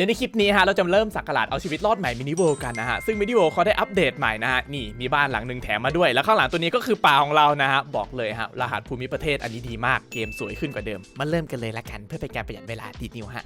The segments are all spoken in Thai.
ดี๋ยวในคลิปนี้ฮะเราจะเริ่มสักการะเอาชีวิตรอดใหม่มินิเวิลด์กันนะฮะซึ่งมินิเวิลด์เขาได้อัปเดตใหม่นะฮะนี่มีบ้านหลังหนึ่งแถมมาด้วย แล้วข้างหลังตัวนี้ก็คือป่าของเรานะฮะบอกเลยฮะรหัสภูมิประเทศอันนี้ดีมากเกมสวยขึ้นกว่าเดิมมาเริ่มกันเลยละกันเพื่อเป็นการประหยัดเวลาดีดนิวฮะ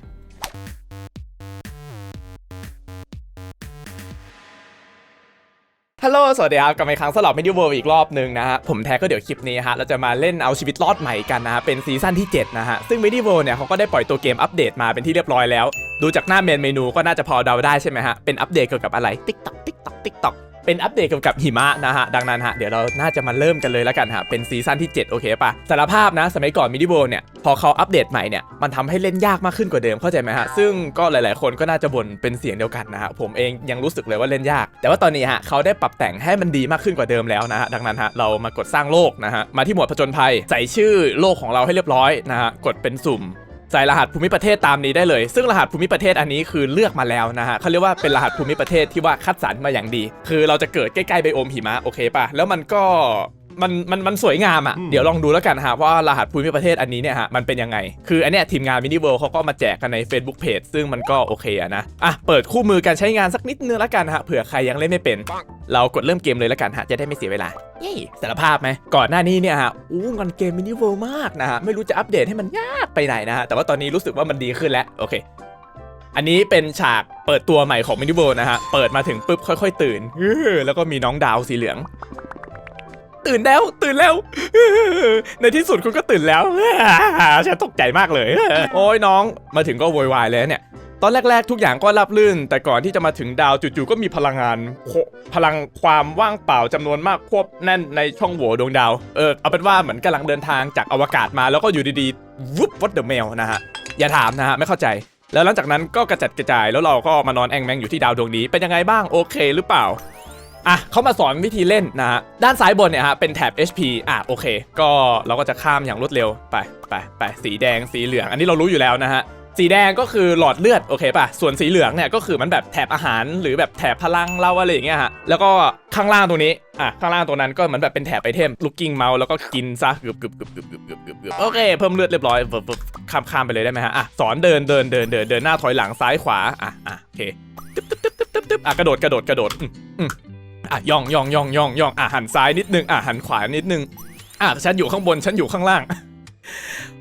ฮัลโหล สวัสดีครับ กลับมาอีกครั้งสำหรับมิดิเวิร์อีกรอบหนึ่งนะฮะ ผมแท้ก็เดี๋ยวคลิปนี้ฮะ เราจะมาเล่นเอาชีวิตรอดใหม่กันนะฮะ เป็นซีซั่นที่ 7 นะฮะ ซึ่งมิดิเวิร์เนี่ยเขาก็ได้ปล่อยตัวเกมอัปเดตมาเป็นที่เรียบร้อยแล้ว ดูจากหน้าเมนเมนูก็น่าจะพอเดาได้ใช่ไหมฮะ เป็นอัปเดตเกี่ยวกับอะไร TikTok TikTok TikTok เป็นอัปเดตเกี่ยวกับหิมะนะฮะ ดังนั้นฮะ เดี๋ยวเราน่าจะมาเริ่มกันเลยแล้วกันฮะ เป็นซีซั่นที่ 7 โอเคป่ะสารภาพนะ สมัยก่อนมิดิโบเนี่ย พอเขาอัปเดตใหม่เนี่ย มันทำให้เล่นยากมากขึ้นกว่าเดิมเข้าใจไหมฮะ ซึ่งก็หลายๆ คนก็น่าจะบ่นเป็นเสียงเดียวกันนะฮะ ผมเองยังรู้สึกเลยว่าเล่นยาก แต่ว่าตอนนี้ฮะเขาได้ปรับแต่งให้มันดีมากขึ้นกว่าเดิมแล้วนะฮะดังนั้นฮะเรามากดสร้างโลกนะฮะมาที่หมวดผจญภัย ใส่ชื่อโลกของเราให้เรียบร้อยนะฮะกดเป็นสุ่ม ใส่รหัสภูมิประเทศตามนี้ได้เลย ซึ่งรหัสภูมิประเทศอันนี้คือเลือกมาแล้วนะฮะเขาเรียกว่าเป็นรหัสภูมิประเทศที่ว่าคัดสรรมาอย่างดี คือเราจะเกิดใกล้ๆไบโอมหิมะโอเคป่ะแล้วมันก็ มันมันมันสวยงามอะ เดี๋ยวลองดูแล้วกันฮะว่ารหัสภูมิประเทศอันนี้เนี่ยฮะมันเป็นยังไง คืออันเนี้ยทีมงานมินิเวิลด์เขาก็มาแจกกันใน Facebook Page ซึ่งมันก็โอเคอะนะ อะ เปิดคู่มือการใช้งานสักนิดนึงแล้วกันฮะเผื่อใครยังเล่นไม่เป็น เรากดเริ่มเกมเลยแล้วกันฮะจะได้ไม่เสียเวลาเย้สารภาพไหมก่อนหน้านี้เนี่ยฮะอู้งอนเกมมินิเวิลด์มากนะฮะไม่รู้จะอัปเดตให้มันยากไปไหนนะฮะแต่ว่าตอนนี้รู้สึกว่ามันดีขึ้นแล้วโอเคอันนี้เป็นฉากเปิดตัวใหม่ของมินิเวิลด์นะฮะเปิดมาถึงปุ๊บค่อย ๆ ตื่นอื้อแล้วก็มีน้องดาวสีเหลือง ตื่นแล้ว ตื่นแล้ว ในที่สุดคุณก็ตื่นแล้วฉันตกใจมากเลย โอ้ยน้องมาถึงก็โวยวายเลยเนี่ย ตอนแรก ๆ ทุกอย่างก็รับลื่น แต่ก่อนที่จะมาถึงดาวจู่ๆก็มีพลังงานพลังความว่างเปล่าจำนวนมากควบแน่นในช่องโหว่ดวงดาวเออเอาเป็นว่าเหมือนกำลังเดินทางจากอวกาศมาแล้วก็อยู่ดีๆวุบวัดเดอะเมลนะฮะอย่าถามนะฮะไม่เข้าใจแล้วหลังจากนั้นก็กระจัดกระจายแล้วเราก็มานอนแองแมงอยู่ที่ดาวดวงนี้เป็นยังไงบ้างโอเคหรือเปล่า อะเขามาสอนวิธีเล่นนะฮะด้านซ้ายบนเนี่ยฮะเป็นแถบ HP อะโอเค ก็เราก็จะข้ามอย่างรวดเร็วไปไปไปสีแดงสีเหลือง อันนี้เรารู้อยู่แล้วนะฮะสีแดงก็คือหลอดเลือดโอเคป่ะ ส่วนสีเหลืองเนี่ยก็คือมันแบบแถบอาหารหรือแบบแถบพลังเล่าอะไรอย่างเงี้ยฮะ แล้วก็ข้างล่างตรงนี้ อะ ข้างล่างตรงนั้นก็เหมือนแบบเป็นแถบไปเทมลูกกิ้งเมาส์แล้วก็กินซะกึบกึบกึบกึบกึบกึบกึบกึบโอเค เพิ่มเลือดเรียบร้อยเบิบข้ามข้ามไปเลยได้ไหมฮะ อะ สอนเดินเดินเดินเดินเดินหน้าถอยหลังซ้ายขวา อะอะโอเคตึ๊บตึ๊บตึ๊บตึ๊บตึ๊บอะกระโดดกระโดดกระโดดอืม อะย่องย่องย่องย่องย่องอะหันซ้ายนิดนึงอะหันขวานิดนึงอะฉันอยู่ข้างบนฉันอยู่ข้างล่าง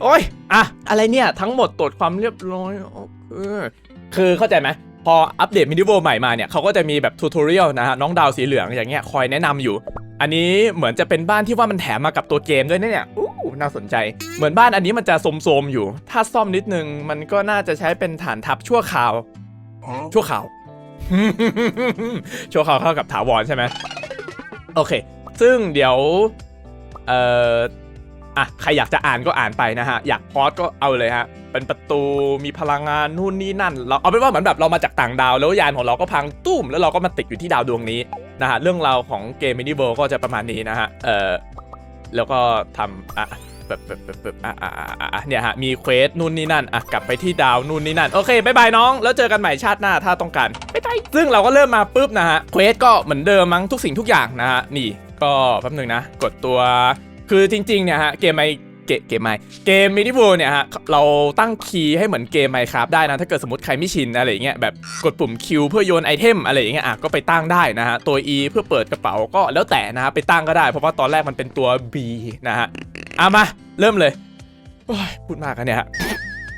โอ้ยอะอะไรเนี่ยทั้งหมดตรวจความเรียบร้อยโอเคคือเข้าใจไหมพออัปเดตมินิโวใหม่มาเนี่ยเขาก็จะมีแบบทูตอเรียลนะฮะน้องดาวสีเหลืองอย่างเงี้ยคอยแนะนำอยู่ อันนี้เหมือนจะเป็นบ้านที่ว่ามันแถมมากับตัวเกมด้วยเนี่ยอู้น่าสนใจ เหมือนบ้านอันนี้มันจะโสมๆอยู่ ถ้าซ่อมนิดนึงมันก็น่าจะใช้เป็นฐานทัพชั่วคราวชั่วคราว โชั่วคราวเข้ากับถาวรใช่ไหมโอเค ซึ่งเดี๋ยว เอ่ออะใครอยากจะอ่านก็อ่านไปนะฮะ อยากพอดก็เอาเลยฮะ เป็นประตูมีพลังงานนู่นนี่นั่น เราเอาเป็นว่าเหมือนแบบเรามาจากต่างดาว แล้วยานของเราก็พังตุ้ม แล้วเราก็มาติดอยู่ที่ดาวดวงนี้นะฮะ เรื่องราวของเกมมินิเวิลก็จะประมาณนี้นะฮะ เอ่อ แล้วก็ทำอะ แบบแบบแบบแบบอะอะอะอะเนี่ยฮะมีเควสนู่นนี่นั่นอะกลับไปที่ดาวนู่นนี่นั่นโอเคบายบายน้องแล้วเจอกันใหม่ชาติหน้าถ้าต้องการบายบายซึ่งเราก็เริ่มมาปุ๊บนะฮะเควสก็เหมือนเดิมมั้งทุกสิ่งทุกอย่างนะฮะนี่ก็แป๊บหนึงนะ กดตัวคือจริงๆเนี่ยฮะเกมไมเกเกมไมเกมมินิโวเนี่ยฮะเราตั้งคีย์ให้เหมือนเกมไมครับได้นะ ถ้าเกิดสมมติใครไม่ชินอะไรอย่างเงี้ยแบบกดปุ่ม Q เพื่อโยนไอเทมอะไรอย่างเงี้ยอะก็ไปตั้งได้นะฮะตัว E เพื่อเปิดกระเป๋าก็แล้วแต่นะฮะไปตั้งก็ได้เพราะว่าตอนแรกมันเป็นตัว B นะฮะเอามา เริ่มเลยโอ้ยพูดมากกันเนี่ยฮะ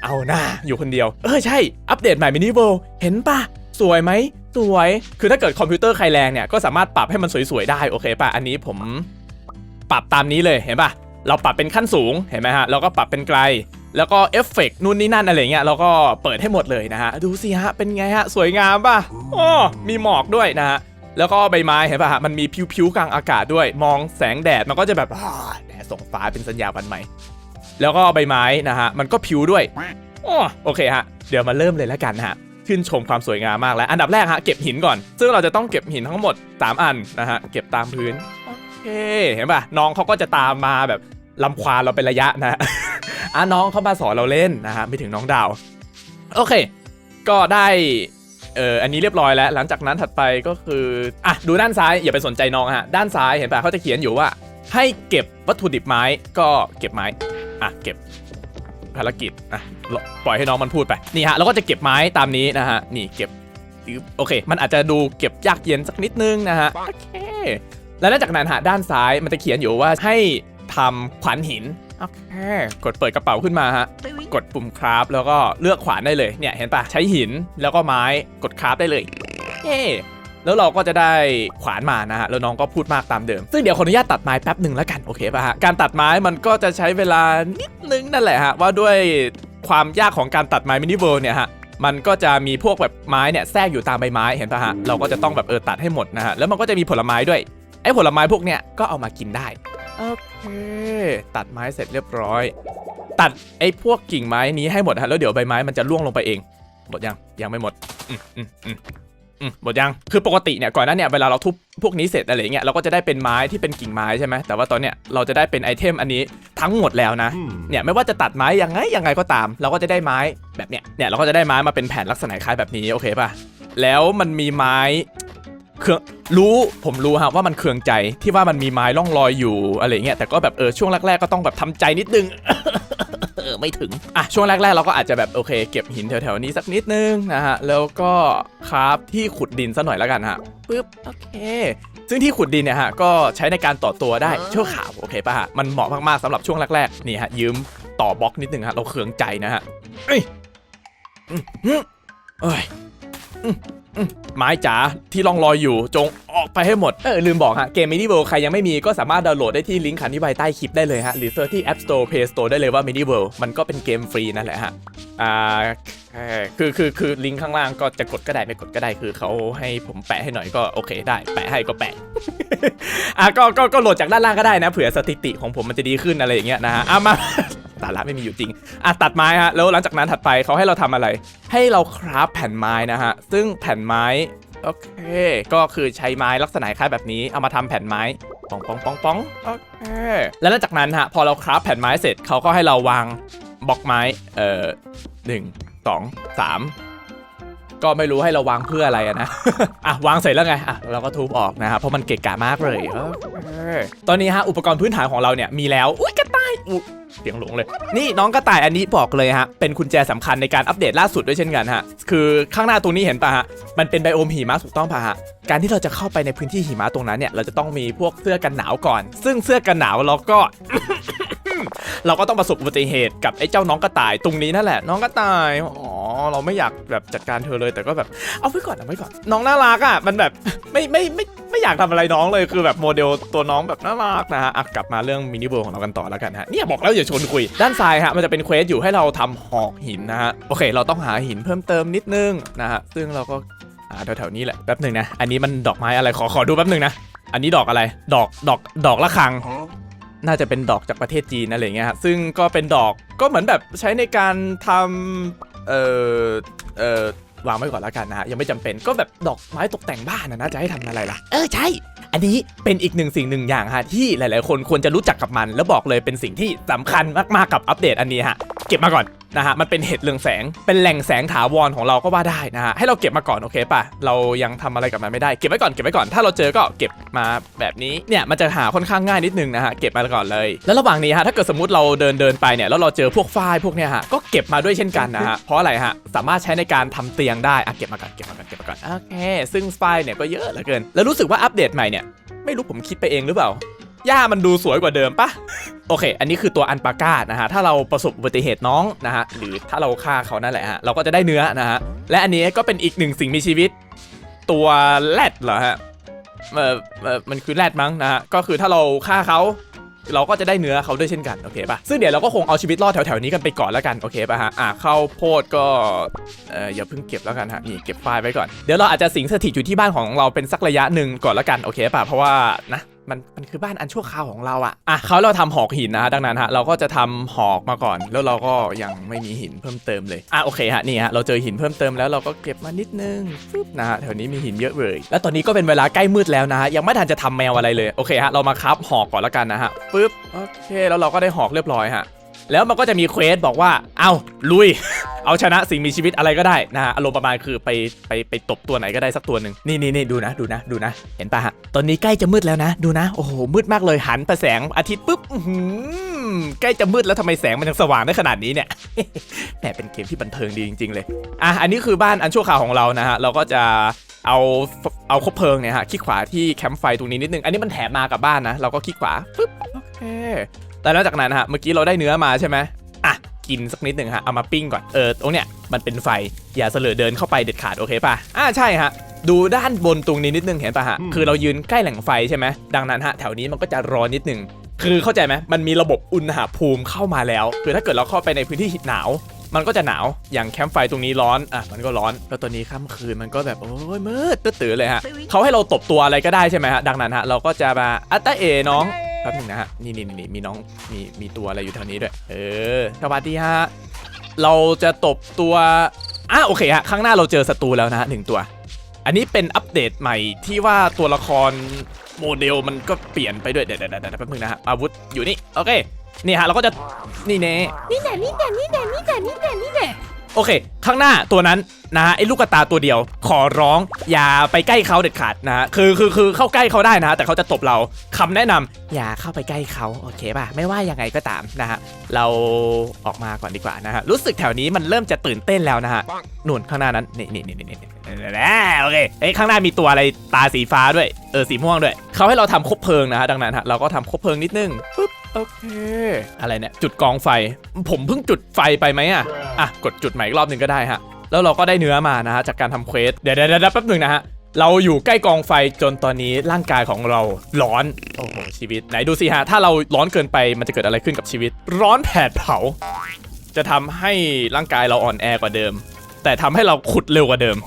เอาหน้าอยู่คนเดียว เออใช่ อัปเดตใหม่มินิโวเห็นปะสวยไหมสวย คือถ้าเกิดคอมพิวเตอร์ใครแรงเนี่ย ก็สามารถปรับให้มันสวยๆได้ โอเคป่ะอันนี้ผมปรับตามนี้เลยเห็นปะเราปรับเป็นขั้นสูงเห็นไหมฮะเราก็ปรับเป็นไกล แล้วก็เอฟเฟกต์นู่นนี่นั่นอะไรเงี้ยเราก็เปิดให้หมดเลยนะฮะ ดูสิฮะ เป็นไงฮะ สวยงามป่ะอ๋อมีหมอกด้วยนะฮะ แล้วก็ใบไม้เห็นป่ะฮะมันมีผิวๆกลางอากาศด้วย มองแสงแดดมันก็จะแบบอ่าแดดส่องฟ้าเป็นสัญญาวันใหม่ แล้วก็ใบไม้นะฮะมันก็ผิวด้วยอ๋อโอเคฮะเดี๋ยวมาเริ่มเลยแล้วกันนะฮะชื่นชมความสวยงามมากแล้ว อันดับแรกฮะเก็บหินก่อน ซึ่งเราจะต้องเก็บหินทั้งหมดสามอันนะฮะเก็บตามพื้นโอเคเห็นป่ะน้องเขาก็จะตามมาแบบลำควาเราเป็นระยะนะอะน้องเขามาสอนเราเล่นนะฮะไม่ถึงน้องดาว โอเค ก็ได้ เอออันนี้เรียบร้อยแล้ว หลังจากนั้นถัดไปก็คืออะดูด้านซ้ายอย่าไปสนใจน้องฮะด้านซ้ายเห็นป่ะเขาจะเขียนอยู่ว่า ให้เก็บวัตถุดิบไม้ก็เก็บไม้อะเก็บภารกิจอะปล่อยให้น้องมันพูดไปนี่ฮะเราก็จะเก็บไม้ตามนี้นะฮะนี่เก็บโอเค มันอาจจะดูเก็บยากเย็นสักนิดนึงนะฮะโอเคแล้วหลังจากนั้นฮะด้านซ้ายมันจะเขียนอยู่ว่าให้ทำขวานหิน โอเค กดเปิดกระเป๋าขึ้นมาฮะ กดปุ่มคราฟแล้วก็เลือกขวานได้เลย เนี่ยเห็นปะใช้หินแล้วก็ไม้กดคราฟได้เลยเย้แล้วเราก็จะได้ขวานมานะฮะ แล้วน้องก็พูดมากตามเดิม ซึ่งเดี๋ยวขออนุญาตตัดไม้แป๊บหนึ่งแล้วกัน โอเคป่ะฮะ การตัดไม้มันก็จะใช้เวลานิดนึงนั่นแหละฮะ ว่าด้วยความยากของการตัดไม้มินิเวิร์เนี่ยฮะมันก็จะมีพวกแบบไม้เนี่ยแทรกอยู่ตามใบไม้เห็นปะฮะ เราก็จะต้องแบบเออตัดให้หมดนะฮะ แล้วมันก็จะมีผลไม้ด้วย ไอ้ผลไม้พวกเนี้ยก็เอามากินได้ โอเค ตัดไม้เสร็จเรียบร้อย ตัดไอ้พวกกิ่งไม้นี้ให้หมดฮะแล้วเดี๋ยวใบไม้มันจะร่วงลงไปเอง หมดยังยังไม่หมดอืมอืมอืมอืมหมดยัง คือปกติเนี่ยก่อนหน้าเนี่ยเวลาเราทุบพวกนี้เสร็จอะไรเงี้ยเราก็จะได้เป็นไม้ที่เป็นกิ่งไม้ใช่ไหมแต่ว่าตอนเนี้ยเราจะได้เป็นไอเทมอันนี้ทั้งหมดแล้วนะ เนี่ยไม่ว่าจะตัดไม้ยังไงยังไงก็ตาม เราก็จะได้ไม้แบบเนี้ย เนี่ยเราก็จะได้ไม้มาเป็นแผ่นลักษณะคล้ายแบบนี้โอเคป่ะ แล้วมันมีไม้ เครื่องรู้ผมรู้ฮะว่ามันเคืองใจที่ว่ามันมีไม้ร่องรอยอยู่อะไรเงี้ยแต่ก็แบบเออช่วงแรกๆก็ต้องแบบทำใจนิดนึงเออไม่ถึง อะ ช่วงแรก ๆ เราก็อาจจะแบบโอเค เก็บหินแถว ๆ นี้สักนิดนึงนะฮะ แล้วก็คราฟที่ขุดดินซะหน่อยแล้วกันฮะปึ๊บ โอเค ซึ่งที่ขุดดินเนี่ยฮะ ก็ใช้ในการต่อตัวได้ชั่วข่าว โอเคป่ะฮะ มันเหมาะมาก ๆสำหรับช่วงแรก ๆ นี่ฮะ ยืมต่อบล็อกนิดนึงฮะ เราเคืองใจนะฮะเอ้ยอืมอืมเอ้ยอืมอืม ไม้จ๋าที่ล่องลอยอยู่จงออกไปให้หมด เออ ลืมบอกฮะ เกม Mini World ใครยังไม่มีก็สามารถดาวน์โหลดได้ที่ลิงก์คันที่ใบใต้คลิปได้เลยฮะ หรือเซิร์ชที่ App Store Play Store ได้เลยว่า Mini World มันก็เป็นเกมฟรีนั่นแหละฮะ อ่าเออคือคือคือลิงก์ข้างล่างก็จะกดก็ได้ไม่กดก็ได้คือเขาให้ผมแปะให้หน่อยก็โอเคได้ แปะให้ก็แปะอะก็ก็ก็โหลดจากด้านล่างก็ได้นะเผื่อสถิติของผมมันจะดีขึ้นอะไรอย่างเงี้ยนะฮะอะมา สาระไม่มีอยู่จริงอะตัดไม้ฮะแล้วหลังจากนั้นถัดไปเขาให้เราทำอะไร ให้เราคราฟแผ่นไม้นะฮะซึ่งแผ่นไม้โอเค ก็คือใช้ไม้ลักษณะคล้ายแบบนี้เอามาทำแผ่นไม้ปองปองปองปองโอเคแล้วหลังจากนั้นฮะพอเราคราฟแผ่นไม้เสร็จเขาก็ให้เราวางบล็อกไม้เอ่อหนึ่งสองสามก็ไม่รู้ให้เราวางเพื่ออะไรนะ อะวางเสร็จแล้วไง อะเราก็ทุบออกนะครับเพราะมันเกะกะมากเลยโอเคตอนนี้ฮะอุปกรณ์พื้นฐานของเราเนี่ยมีแล้ว อุ้ยกระต อุ๊ยเสียงหลงเลย นี่น้องกระต่ายอันนี้บอกเลยฮะ เป็นกุญแจสำคัญในการอัปเดตล่าสุดด้วยเช่นกันฮะ คือข้างหน้าตรงนี้เห็นปะฮะ มันเป็นไบโอมหิมะถูกต้องปะฮะ การที่เราจะเข้าไปในพื้นที่หิมะตรงนั้นเนี่ย เราจะต้องมีพวกเสื้อกันหนาวก่อน ซึ่งเสื้อกันหนาวเราก็เราก็ต้องประสบอุบัติเหตุกับไอ้เจ้าน้องกระต่ายตรงนี้นั่นแหละ น้องกระต่ายอ๋อ เราไม่อยากแบบจัดการเธอเลย แต่ก็แบบเอาไว้ก่อนเอาไว้ก่อนน้องน่ารักอะมันแบบไม่ไม่ไม่ไม่อยากทำอะไรน้องเลยคือแบบโมเดลตัวน้องแบบน่ารักนะฮะอะกลับมาเรื่องมินิเวิร์ของเรากันต่อแล้วกันฮะเนี่ยบอกแล้วอย่าชวนคุย ด้านซ้ายฮะมันจะเป็นเควสอยู่ให้เราทำหอกหินนะฮะโอเค เราต้องหาหินเพิ่มเติมนิดนึงนะฮะซึ่งเราก็หาแถวๆนี้แหละแป๊บหนึ่งนะอันนี้มันดอกไม้อะไรขอขอดูแป๊บหนึ่งนะอันนี้ดอกอะไรดอกดอกดอกละคังน่าจะเป็นดอกจากประเทศจีนอะไรอย่างเงี้ยฮะซึ่งก็เป็นดอกก็เหมือนแบบใช้ในการทำ เอ่อเอ่อวางไว้ก่อนแล้วกันนะฮะยังไม่จำเป็นก็แบบดอกไม้ตกแต่งบ้านนะนะจะให้ทำอะไรล่ะ เออใช่ อันนี้เป็นอีกหนึ่งสิ่งหนึ่งอย่างฮะที่หลาย ๆ คนควรจะรู้จักกับมัน แล้วบอกเลยเป็นสิ่งที่สำคัญมาก ๆ กับอัปเดตอันนี้ฮะเก็บมาก่อน นะฮะมันเป็นเห็ดเรืองแสง เป็นแหล่งแสงถาวรของเราก็ว่าได้นะฮะให้เราเก็บมาก่อนโอเคป่ะเรายังทำอะไรกับมันไม่ได้เก็บไว้ก่อนเก็บไว้ก่อนถ้าเราเจอก็เก็บมาแบบนี้เนี่ยมันจะหาค่อนข้างง่ายนิดนึงนะฮะเก็บมาก่อนเลย แล้วระหว่างนี้ฮะถ้าเกิดสมมติเราเดินเดินไปเนี่ยแล้วเราเจอพวกฝ้ายพวกเนี้ยฮะก็เก็บมาด้วยเช่นกันนะฮะเพราะอะไรฮะสามารถใช้ในการทำเตียงได้อะเก็บมาก่อนเก็บมาก่อนเก็บมาก่อนโอเคซึ่งฝ้ายเนี่ยก็เยอะเหลือเกิน แล้วรู้สึกว่าอัปเดตใหม่เนี่ยไม่รู้ผมคิดไปเองหรือเปล่าหญ้ามันดูสวยกว่าเดิมปะ โอเค อันนี้คือตัวอันปาก้านะฮะ ถ้าเราประสบอุบัติเหตุน้องนะฮะ หรือถ้าเราฆ่าเขานั่นแหละฮะ เราก็จะได้เนื้อนะฮะ และอันนี้ก็เป็นอีกหนึ่งสิ่งมีชีวิต ตัวแรดเหรอฮะ เออเออมันคือแรดมั้งนะฮะ ก็คือถ้าเราฆ่าเขาเราก็จะได้เนื้อเขาด้วยเช่นกัน โอเคป่ะ ซึ่งเดี๋ยวเราก็คงเอาชีวิตรอดแถวๆนี้กันไปก่อนแล้วกัน โอเคป่ะฮะ อะข้าวโพดก็เอออย่าเพิ่งเก็บแล้วกันฮะ นี่เก็บไฟล์ไว้ก่อน เดี๋ยวเราอาจจะสิงสถิตอยู่ที่บ้านของเราเป็นสักระยะหนึ่งก่อนแล้วกัน โอเคป่ะ เพราะว่านะ มันมันคือบ้านอันชั่วคราวของเราอะอะเขาเราทำหอกหินนะฮะดังนั้นฮะเราก็จะทำหอกมาก่อน แล้วเราก็ยังไม่มีหินเพิ่มเติมเลยอะโอเคฮะนี่ฮะเราเจอหินเพิ่มเติมแล้วเราก็เก็บมานิดนึงฟึบนะฮะแถวนี้มีหินเยอะเลยแล้วตอนนี้ก็เป็นเวลาใกล้มืดแล้วนะฮะยังไม่ทันจะทำแมวอะไรเลยโอเคฮะเรามาครับหอกก่อนแล้วกันนะฮะปึ๊บโอเคแล้วเราก็ได้หอกเรียบร้อยฮะแล้วมันก็จะมีเควสบอกว่า เอาลุย เอาชนะสิ่งมีชีวิตอะไรก็ได้นะฮะอารมณ์ประมาณคือไปไปไปตบตัวไหนก็ได้สักตัวหนึ่งนี่นี่นี่ดูนะดูนะดูนะ เห็นปะฮะตอนนี้ใกล้จะมืดแล้วนะ ดูนะโอ้โหมืดมากเลยหันไปแสงอาทิตย์ปุ๊บใกล้จะมืดแล้วทำไมแสงมันยังสว่างได้ขนาดนี้เนี่ยแหมเป็นเกมที่บันเทิงดีจริง ๆ เลยอะอันนี้คือบ้านอันชั่วคราวของเรานะฮะเราก็จะเอาเอาคบเพลิงเนี่ยฮะคลิกขวาที่แคมป์ไฟตรงนี้นิดนึงอันนี้มันแถมมากับบ้านนะเราก็คลิกขวาปึ๊บโอเคแต่แล้วจากนั้นฮะเมื่อกี้เราได้เนื้อมาใช่ไหม กินสักนิดหนึ่งฮะ เอามาปิ้งก่อน เออตรงเนี้ยมันเป็นไฟ อย่าเสลอเดินเข้าไปเด็ดขาดโอเคป่ะ อ่าใช่ฮะ ดูด้านบนตรงนี้นิดนึงเห็นป่ะฮะ คือเรายืนใกล้แหล่งไฟใช่ไหม ดังนั้นฮะแถวนี้มันก็จะร้อนนิดนึง คือเข้าใจไหมมันมีระบบอุณหภูมิเข้ามาแล้ว คือถ้าเกิดเราเข้าไปในพื้นที่หนาวมันก็จะหนาว อย่างแคมป์ไฟตรงนี้ร้อน อะ มันก็ร้อน แล้วตัวนี้ค่ำคืนมันก็แบบ โอ้ยมืดตื้อๆเลยฮะ เขาให้เราตบตัวอะไรก็ได้ใช่ไหมฮะ ดังนั้นฮะ เราก็จะมาอัตตาเอน้องแป๊บหนึงนะฮะ นี่นี่นี่มีน้องมีมีตัวอะไรอยู่แถวนี้ด้วย เออสวัสดีฮะ เราจะตบตัวอะโอเคฮะ ข้างหน้าเราเจอศัตรูแล้วนะฮะหนึ่งตัว อันนี้เป็นอัปเดตใหม่ที่ว่าตัวละครโมเดลมันก็เปลี่ยนไปด้วยเดี๋ยวเดี๋ยวเดี๋ยวแป๊บนึงนะฮะ อาวุธอยู่นี่ โอเค นี่ฮะเราก็จะ นี่เน่นี่แน่นี่แน่นี่แน่นี่แน่นี่แน่นี่แน่ โอเค ข้างหน้าตัวนั้นนะฮะไอ้ลูกกระตาตัวเดียว ขอร้องอย่าไปใกล้เขาเด็ดขาดนะฮะคือคือคือเข้าใกล้เขาได้นะฮะแต่เขาจะตบเราคำแนะนำอย่าเข้าไปใกล้เขาโอเคป่ะไม่ว่ายังไงก็ตามนะฮะเราออกมาก่อนดีกว่านะฮะรู้สึกแถวนี้มันเริ่มจะตื่นเต้นแล้วนะฮะหนู่นข้างหน้านั้นนี่นี่นี่นี่นี่โอเคเอ้ข้างหน้ามีตัวอะไรตาสีฟ้าด้วยเออสีม่วงด้วยเขาให้เราทำคบเพลิงนะฮะดังนั้นฮะเราก็ทำคบเพลิงนิดนึงปุ๊บ โอเค อะไรเนี่ย จุดกองไฟ ผมเพิ่งจุดไฟไปไหมอะ อะ กดจุดใหม่อีกรอบหนึ่งก็ได้ฮะ แล้วเราก็ได้เนื้อมานะฮะ จากการทำเควสเดี๋ยวเดี๋ยวเดี๋ยวแป๊บหนึ่งนะฮะ เราอยู่ใกล้กองไฟจนตอนนี้ร่างกายของเราร้อน โอ้โห ชีวิต ไหนดูสิฮะ ถ้าเราร้อนเกินไปมันจะเกิดอะไรขึ้นกับชีวิต ร้อนแผดเผา จะทำให้ร่างกายเราอ่อนแอกว่าเดิม แต่ทำให้เราขุดเร็วกว่าเดิม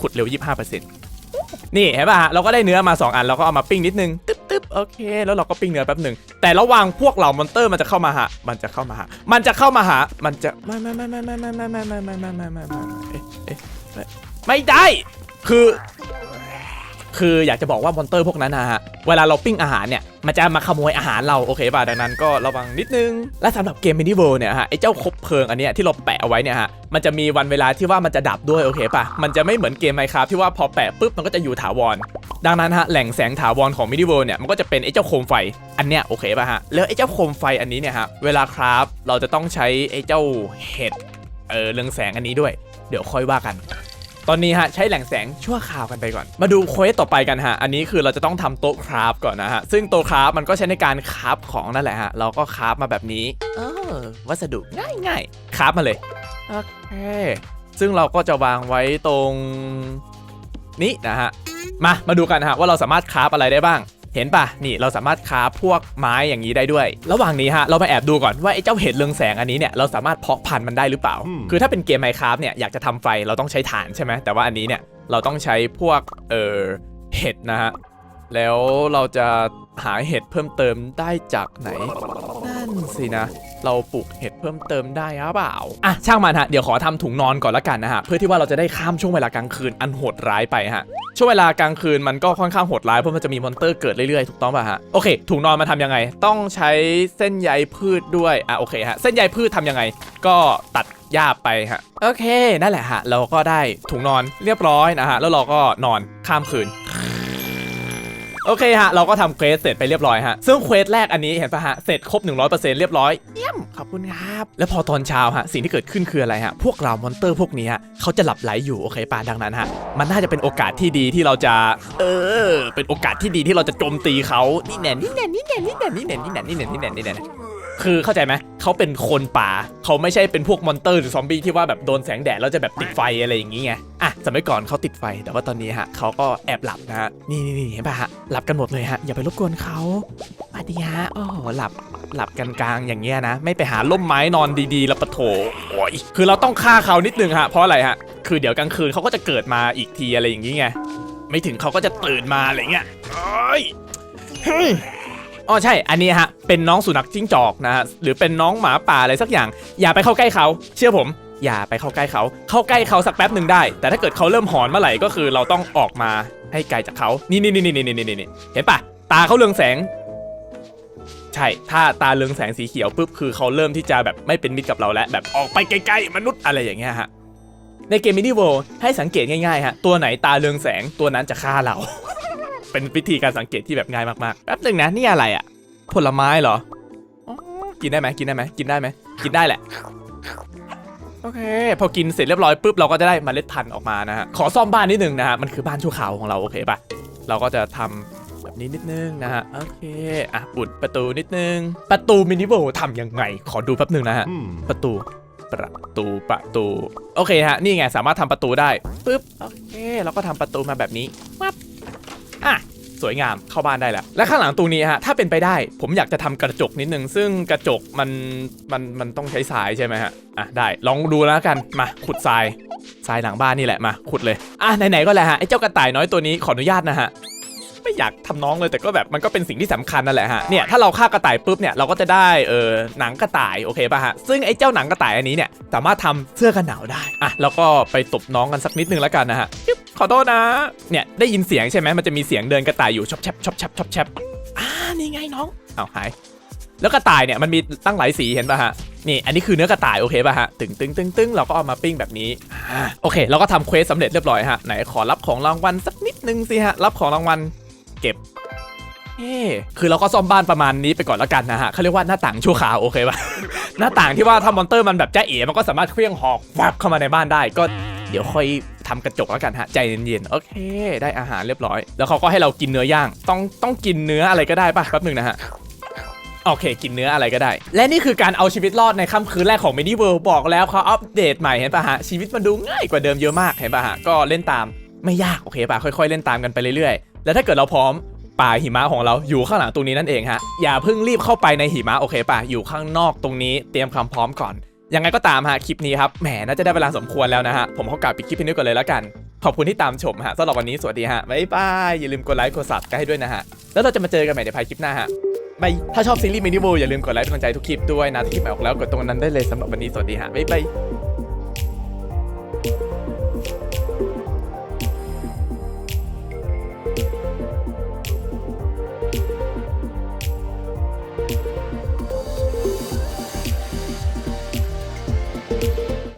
ขุดเร็ว 25%นี่เห็นป่ะฮะ เราก็ได้เนื้อมา 2 อันเราก็เอามาปิ้งนิดนึงตึ๊บตึ๊บ โอเค แล้วเราก็ปิ้งเนื้อแป๊บหนึ่งแต่ระหว่างพวกเหล่ามอนเตอร์มันจะเข้ามาหา มันจะเข้ามาหา มันจะเข้ามาหา มันจะไม่ไม่ไม่ไม่ไม่ไม่ไม่ไม่ไม่ไม่ไม่ไม่ไม่ไม่ไม่ไม่ไม่ไม่ไม่ได้ คือ คืออยากจะบอกว่ามอนเตอร์พวกนั้นนะฮะ เวลาเราปิ้งอาหารเนี่ย มันจะมาขโมยอาหารเราโอเคป่ะ ดังนั้นก็ระวังนิดนึง และสำหรับเกมมินิเวิลด์เนี่ยฮะ ไอ้เจ้าคบเพลิงอันเนี้ยที่เราแปะเอาไว้เนี่ยฮะ มันจะมีวันเวลาที่ว่ามันจะดับด้วยโอเคป่ะ มันจะไม่เหมือนเกมไมค r a f t ที่ว่าพอแปะปุ๊บมันก็จะอยู่ถาวร ดังนั้นฮะแหล่งแสงถาวรของมินิเวิลด์เนี่ยมันก็จะเป็นไอ้เจ้าโคมไฟอันเนี้ยโอเคป่ะฮะ แล้วไอ้เจ้าโคมไฟอันนี้เนี่ยฮะ เวลาคราฟเราจะต้องใช้ไอ้เจ้าเห็ดเออเรืองแสงอันนี้ด้วย เดี๋ยวค่อยว่ากัน ตอนนี้ฮะใช้แหล่งแสงชั่วคราวกันไปก่อน มาดูเควสต่อไปกันฮะ อันนี้คือเราจะต้องทำโต๊ะคราฟก่อนนะฮะ ซึ่งโต๊ะคราฟมันก็ใช้ในการคราฟของนั่นแหละฮะ เราก็คราฟมาแบบนี้ เออ วัสดุง่ายง่ายๆคราฟมาเลย โอเค ซึ่งเราก็จะวางไว้ตรงนี้นะฮะ มา มาดูกันฮะว่าเราสามารถคราฟอะไรได้บ้าง เห็นปะนี่เราสามารถคราฟพวกไม้อย่างนี้ได้ด้วย ระหว่างนี้ฮะเรามาแอบดูก่อนว่าไอ้เจ้าเห็ดเรืองแสงอันนี้เนี่ยเราสามารถเพาะพันธุ์มันได้หรือเปล่าอืมคือถ้าเป็นเกมไมค r a f t เนี่ยอยากจะทำไฟเราต้องใช้ถ่านใช่ไหมแต่ว่าอันนี้เนี่ยเราต้องใช้พวกเออเห็ดนะฮะแล้วเราจะ หาเห็ดเพิ่มเติมได้จากไหน นั่นสินะ เราปลูกเห็ดเพิ่มเติมได้หรือเปล่า อะช่างมันฮะ เดี๋ยวขอทำถุงนอนก่อนละกันนะฮะ เพื่อที่ว่าเราจะได้ข้ามช่วงเวลากลางคืนอันโหดร้ายไปฮะ ช่วงเวลากลางคืนมันก็ค่อนข้างโหดร้ายเพราะมันจะมีมอนเตอร์เกิดเรื่อยๆ ถูกต้องป่ะฮะ โอเค ถุงนอนมาทำยังไง ต้องใช้เส้นใยพืชด้วย อะโอเคฮะ เส้นใยพืชทำยังไง ก็ตัดหญ้าไปฮะ โอเค นั่นแหละฮะ เราก็ได้ถุงนอนเรียบร้อยนะฮะ แล้วเราก็นอนข้ามคืน โอเคฮะ เราก็ทำเควสเสร็จไปเรียบร้อยฮะ ซึ่งเควสแรกอันนี้เห็นปะฮะ เสร็จครบ 100%เรียบร้อย เยี่ยม ขอบคุณครับ แล้วพอตอนเช้าฮะ สิ่งที่เกิดขึ้นคืออะไรฮะ พวกเรา มอนเตอร์พวกนี้ฮะเขาจะหลับไหลอยู่ โอเคปะดังนั้นฮะ มันน่าจะเป็นโอกาสที่ดีที่เราจะ เออ เป็นโอกาสที่ดีที่เราจะโจมตีเขานี่แน่นี่แน่นี่แน่นี่แน่นี่แน่นี่แน่นี่แน่นี่แน่นี่แน่ คือเข้าใจไหมเขาเป็นคนป่า เขาไม่ใช่เป็นพวกมอนเตอร์หรือซอมบี้ที่ว่าแบบโดนแสงแดดแล้วจะแบบติดไฟอะไรอย่างงี้ไงอะสมัยก่อนเขาติดไฟแต่ว่าตอนนี้ฮะเขาก็แอบหลับนะฮะนี่นี่นี่เห็นป่ะฮะหลับกันหมดเลยฮะอย่าไปรบกวนเขาปาดีฮะโอ้โหหลับหลับกันกลางอย่างเงี้ยนะ ไม่ไปหาล่มไม้นอนดีๆ แล้วปะโถโอ้ยคือเราต้องฆ่าเขานิดนึงฮะเพราะอะไรฮะคือเดี๋ยวกลางคืนเขาก็จะเกิดมาอีกทีอะไรอย่างงี้ไงไม่ถึงเขาก็จะตื่นมาอะไรเงี้ยโอ้ยเฮ้ย อ๋อใช่ อันนี้ฮะ เป็นน้องสุนัขจิ้งจอกนะฮะ หรือเป็นน้องหมาป่าอะไรสักอย่าง อย่าไปเข้าใกล้เขา เชื่อผม อย่าไปเข้าใกล้เขา เข้าใกล้เขาสักแป๊บหนึ่งได้ แต่ถ้าเกิดเขาเริ่มหอนเมื่อไหร่ก็คือเราต้องออกมาให้ไกลจากเขา นี่นี่นี่นี่นี่นี่นี่เห็นปะตาเขาเรืองแสง ใช่ ถ้าตาเรืองแสงสีเขียวปุ๊บคือเขาเริ่มที่จะแบบไม่เป็นมิตรกับเราแล้ว แบบออกไปไกลๆมนุษย์อะไรอย่างเงี้ยฮะ ในเกมมินิเวิลด์ให้สังเกตง่ายๆฮะ ตัวไหนตาเรืองแสงตัวนั้นจะฆ่าเรา เป็นวิธีการสังเกตที่แบบง่ายมากๆแป๊บหนึ่งนะนี่อะไรอะ่ะผลไม้เหรออ๋อกินได้ไหมกินได้ไหมกินได้ไหมกินได้แหละโอเค พอกินเสร็จเรียบร้อยปุ๊บเราก็จะได้เมล็ดพันธุ์ออกมานะฮะขอซ่อมบ้านนิดนึงนะฮะมันคือบ้านชั่วคราวของเราโอเคปะเราก็จะทำแบบนี้นิดนึงนะฮะโอเคอะอุดประตูนิดนึง ประตูมินิเวิลด์ทำยังไง ขอดูแป๊บหนึ่งนะฮะประตูประตูประตู โอเคฮะนี่ไงสามารถทำประตูได้ปึ๊บโอเคเราก็ทำประตูมาแบบนี้ปั๊บ อะสวยงามเข้าบ้านได้แล้ว และข้างหลังตรงนี้ฮะถ้าเป็นไปได้ ผมอยากจะทำกระจกนิดนึง ซึ่งกระจกมันมันมันต้องใช้ทรายใช่ไหมฮะอะได้ลองดูแล้วกันมาขุดทรายทรายหลังบ้านนี่แหละมาขุดเลยอะไหนๆก็แล้วฮะไอ้เจ้ากระต่ายน้อยตัวนี้ขออนุญาตนะฮะ ไม่อยากทำน้องเลยแต่ก็แบบมันก็เป็นสิ่งที่สำคัญนั่นแหละฮะเนี่ยถ้าเราฆ่ากระต่ายปุ๊บเนี่ยเราก็จะได้เออหนังกระต่ายโอเคป่ะฮะซึ่งไอ้เจ้าหนังกระต่ายอันนี้เนี่ยสามารถทำเสื้อกันหนาวได้อะแล้วก็ไปตบน้องกันสักนิดนึงแล้วกันนะฮะขอโทษนะเนี่ยได้ยินเสียงใช่ไหมมันจะมีเสียงเดินกระต่ายอยู่ชอบแชบชอบแชบชอบแชบอ่านี่ไงน้องเอาหายแล้วกระต่ายเนี่ยมันมีตั้งหลายสีเห็นป่ะฮะนี่อันนี้คือเนื้อกระต่ายโอเคป่ะฮะตึงตึงตึงตึงเราก็เอามาปิ้งแบบนี้โอเคเราก็ทำเควสสำเร็จเรียบร้อยฮะไหนขอรับของรางวัลสักนิดนึงสิฮะรับของรางวัล เก็บเอ้คือเราก็ซ่อมบ้านประมาณนี้ไปก่อนแล้วกันนะฮะเขาเรียกว่าหน้าต่างชั่วคราวโอเคป่ะ หน้าต่างที่ว่าถ้ามอนเตอร์มันแบบจ้าเอ๋มันก็สามารถเคลื่องหอกวับเข้ามาในบ้านได้ ก็เดี๋ยวค่อยทำกระจกแล้วกันฮะใจเย็นๆโอเค ได้อาหารเรียบร้อย แล้วเขาก็ให้เรากินเนื้อย่างต้องต้องกินเนื้ออะไรก็ได้ป่ะแป๊บหนึงนะฮะโอเค กินเนื้ออะไรก็ได้ และนี่คือการเอาชีวิตรอดในค่ำคืนแรกของ Mini World บอกแล้วเขาอัปเดตใหม่เห็นปะฮะชีวิตมันดูง่ายกว่าเดิมเยอะมากเห็นปะฮะก็เล่นตามไม่ยากโอเคปะค่อยๆเล่นตามกันไปเรื่อยๆ แล้วถ้าเกิดเราพร้อมป่าหิมะของเราอยู่ข้างหลังตรงนี้นั่นเองฮะอย่าเพิ่งรีบเข้าไปในหิมะโอเคป่ะอยู่ข้างนอกตรงนี้เตรียมความพร้อมก่อนยังไงก็ตามฮะคลิปนี้ครับแหมน่าจะได้เวลาสมควรแล้วนะฮะผมขอกล่าวปิดคลิปนี้ก่อนเลยแล้วกัน ขอบคุณที่ตามชมฮะสำหรับวันนี้สวัสดีฮะบ๊ายบายอย่าลืมกดไลค์กดซับกันให้ด้วยนะฮะแล้วเราจะมาเจอกันใหม่ในภายคลิปหน้าฮะบายถ้าชอบซีรีส์มินิโวอย่าลืมกดไลค์เป็นกำลังใจทุกคลิปด้วยนะที่คลิปใหม่ออกแล้วกดตรงนั้นได้เลยสำหรับวันนี้สวัสดีฮะบ๊ายบาย